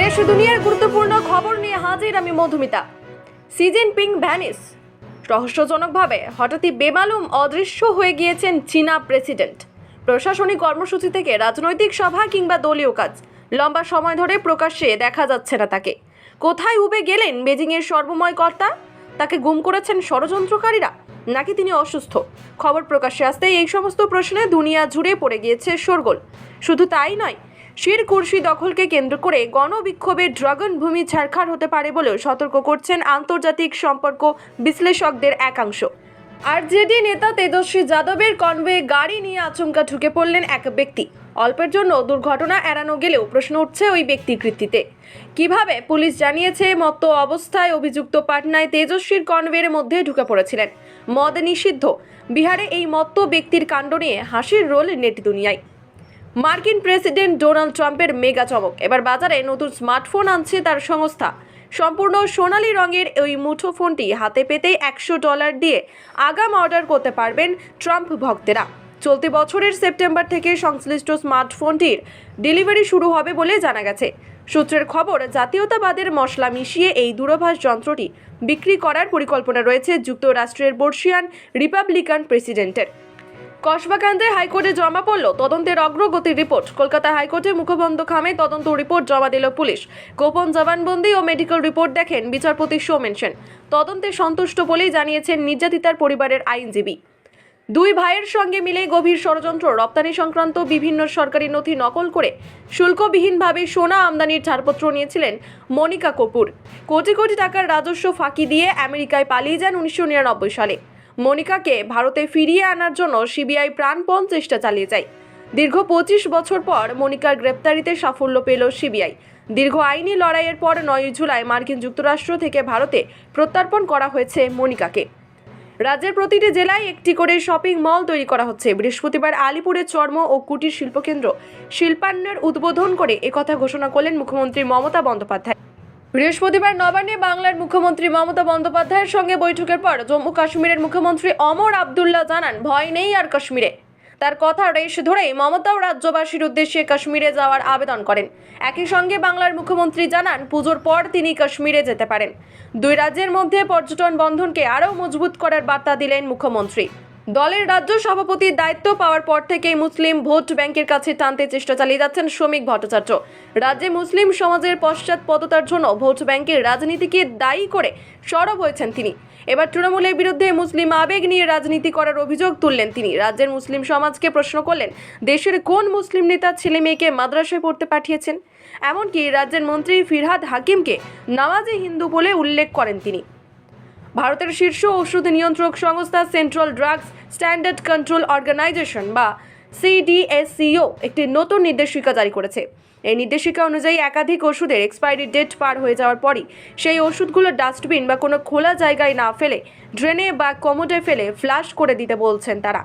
দেশ দুনিয়ার গুরুত্বপূর্ণ খবর নিয়ে হাজির আমি মধুমিতা। Xi Jinping vanish. রহস্যজনকভাবে হঠাৎই বেমালুম অদৃশ্য হয়ে গিয়েছেন চীনা প্রেসিডেন্ট। প্রশাসনিক কর্মসূচি থেকে রাজনৈতিক সভা কিংবা দলীয় কাজ। লম্বা সময় ধরে প্রকাশ্যে দেখা যাচ্ছে না তাকে। কোথায় উবে গেলেন বেজিংয়ের সর্বময় কর্তা? তাকে গুম করেছেন ষড়যন্ত্রকারীরা? নাকি তিনি অসুস্থ? খবর প্রকাশ্যে আসতে এই সমস্ত প্রশ্নে দুনিয়া জুড়ে পড়ে গিয়েছে শোরগোল। শুধু তাই নয় শির কুর্সি দখলকে কেন্দ্র করে গণবিক্ষোভে ড্রাগন ভূমি ছাড়খাড় হতে পারে বলেও সতর্ক করছেন আন্তর্জাতিক সম্পর্ক বিশ্লেষকদের একাংশ। আরজেডি নেতা তেজস্বী যাদবের কনভে গাড়ি নিয়ে আচমকা ঢুকে পড়লেন এক ব্যক্তি। অল্পের জন্য দুর্ঘটনা এড়ানো গেলেও প্রশ্ন উঠছে ওই ব্যক্তির কৃতিতে। কীভাবে? পুলিশ জানিয়েছে, মত্ত অবস্থায় অভিযুক্ত পাটনায় তেজস্বীর কনভের মধ্যে ঢুকে পড়েছিলেন। মদ নিষিদ্ধ। বিহারে এই মত্ত ব্যক্তির কাণ্ড নিয়ে হাসির রোল নেট দুনিয়ায়। মার্কিন প্রেসিডেন্ট ডোনাল্ড ট্রাম্পের মেগা চমক। এবার বাজারে নতুন স্মার্টফোন আনছে তার সংস্থা। সম্পূর্ণ সোনালী রঙের ওই মুঠো ফোনটি হাতে পেতেই একশো ডলার দিয়ে আগাম অর্ডার করতে পারবেন ট্রাম্প ভক্তেরা। চলতি বছরের সেপ্টেম্বর থেকে সংশ্লিষ্ট স্মার্টফোনটির ডেলিভারি শুরু হবে বলে জানা গেছে। সূত্রের খবর, জাতীয়তাবাদের মশলা মিশিয়ে এই দূরভাষ যন্ত্রটি বিক্রি করার পরিকল্পনা রয়েছে যুক্তরাষ্ট্রের বর্ষিয়ান রিপাবলিকান প্রেসিডেন্টের। কসবাকান্দে হাইকোর্টে জমা পড়ল তদন্তের অগ্রগতির রিপোর্ট। কলকাতা হাইকোর্টে মুখবন্ধ খামে তদন্ত রিপোর্ট জমা দিল পুলিশ। গোপন জবানবন্দি ও মেডিকেল রিপোর্ট দেখেন বিচারপতি সৌমেন সেন। তদন্তে সন্তুষ্ট বলেই জানিয়েছেন নির্যাতিতার পরিবারের আইনজীবী। দুই ভাইয়ের সঙ্গে মিলে গভীর ষড়যন্ত্র, রপ্তানি সংক্রান্ত বিভিন্ন সরকারি নথি নকল করে শুল্কবিহীনভাবে সোনা আমদানির ছাড়পত্র নিয়েছিলেন মনিকা কপুর। কোটি কোটি টাকার রাজস্ব ফাঁকি দিয়ে আমেরিকায় পালিয়ে যান উনিশশো নিরানব্বই সালে। মনিকাকে ভারতে ফিরিয়ে আনার জন্য সিবিআই প্রাণপণ চেষ্টা চালিয়ে যায়। দীর্ঘ পঁচিশ বছর পর মনিকার গ্রেপ্তারিতে সাফল্য পেল সিবিআই। দীর্ঘ আইনি লড়াইয়ের পর নয় জুলাই মার্কিন যুক্তরাষ্ট্র থেকে ভারতে প্রত্যর্পণ করা হয়েছে মনিকাকে। রাজ্যের প্রতিটি জেলায় একটি করে শপিং মল তৈরি করা হচ্ছে। বৃহস্পতিবার আলিপুরে চর্ম ও কুটির শিল্পকেন্দ্র শিল্পান্নের উদ্বোধন করে একথা ঘোষণা করলেন মুখ্যমন্ত্রী মমতা বন্দ্যোপাধ্যায়। বৃহস্পতিবার নবান্নে বাংলার মুখ্যমন্ত্রী মমতা বন্দ্যোপাধ্যায়ের সঙ্গে বৈঠকের পর জম্মু কাশ্মীরের মুখ্যমন্ত্রী অমর আবদুল্লাহ জানান, ভয় নেই আর কাশ্মীরে। তার কথা রেশ ধরেই মমতাও রাজ্যবাসীর উদ্দেশ্যে কাশ্মীরে যাওয়ার আবেদন করেন। একই সঙ্গে বাংলার মুখ্যমন্ত্রী জানান, পুজোর পর তিনি কাশ্মীরে যেতে পারেন। দুই রাজ্যের মধ্যে পর্যটন বন্ধনকে আরও মজবুত করার বার্তা দিলেন মুখ্যমন্ত্রী। দলের রাজ্য সভাপতির দায়িত্ব পাওয়ার পর থেকেই মুসলিম ভোট ব্যাংকের কাছে টানতে চেষ্টা চালিয়ে যাচ্ছেন শ্রমিক ভট্টাচার্য। রাজ্যে মুসলিম সমাজের পশ্চাৎপদতার জন্য ভোট ব্যাংকের রাজনীতিকে দায়ী করে সরব হয়েছেন তিনি। এবার তৃণমূলের বিরুদ্ধে মুসলিম আবেগ নিয়ে রাজনীতি করার অভিযোগ তুললেন তিনি। রাজ্যের মুসলিম সমাজকে প্রশ্ন করলেন, দেশের কোন মুসলিম নেতা ছেলে মেয়েকে মাদ্রাসায় পড়তে পাঠিয়েছেন? এমনকি রাজ্যের মন্ত্রী ফিরহাদ হাকিমকে নামাজি হিন্দু বলে উল্লেখ করেন তিনি। ভারতের শীর্ষ ওষুধ নিয়ন্ত্রক সংস্থা Central Drugs Standard Control Organisation বা সিডিএসসিও একটি নতুন নির্দেশিকা জারি করেছে। এই নির্দেশিকা অনুযায়ী একাধিক ওষুধের এক্সপায়ারি ডেট পার হয়ে যাওয়ার পরই সেই ওষুধগুলো ডাস্টবিন বা কোনো খোলা জায়গায় না ফেলে ড্রেনে বা কমোডে ফেলে ফ্লাশ করে দিতে বলছেন তারা।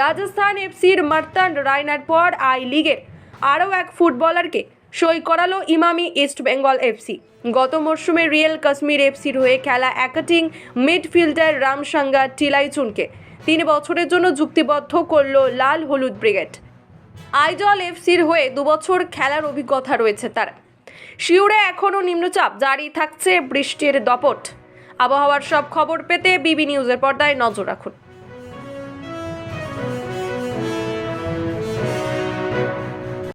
রাজস্থান এফসির মার্তান রায়নার পর আই লিগের আরও এক ফুটবলারকে সই করালো ইমামি ইস্ট বেঙ্গল এফসি। গত মরশুমে রিয়েল কাশ্মীর এফসির হয়ে খেলা অ্যাকাটিং মিডফিল্ডার রামসাঙ্গা টিলাইচুনকে। তিন বছরের জন্য চুক্তিবদ্ধ করল লাল হলুদ ব্রিগেড। আইজল এফসির হয়ে দুবছর খেলার অভিজ্ঞতা রয়েছে তার। শিউরে এখনও নিম্নচাপ, জারি থাকছে বৃষ্টির দপট। আবহাওয়ার সব খবর পেতে বিবি নিউজের পর্দায় নজর রাখুন।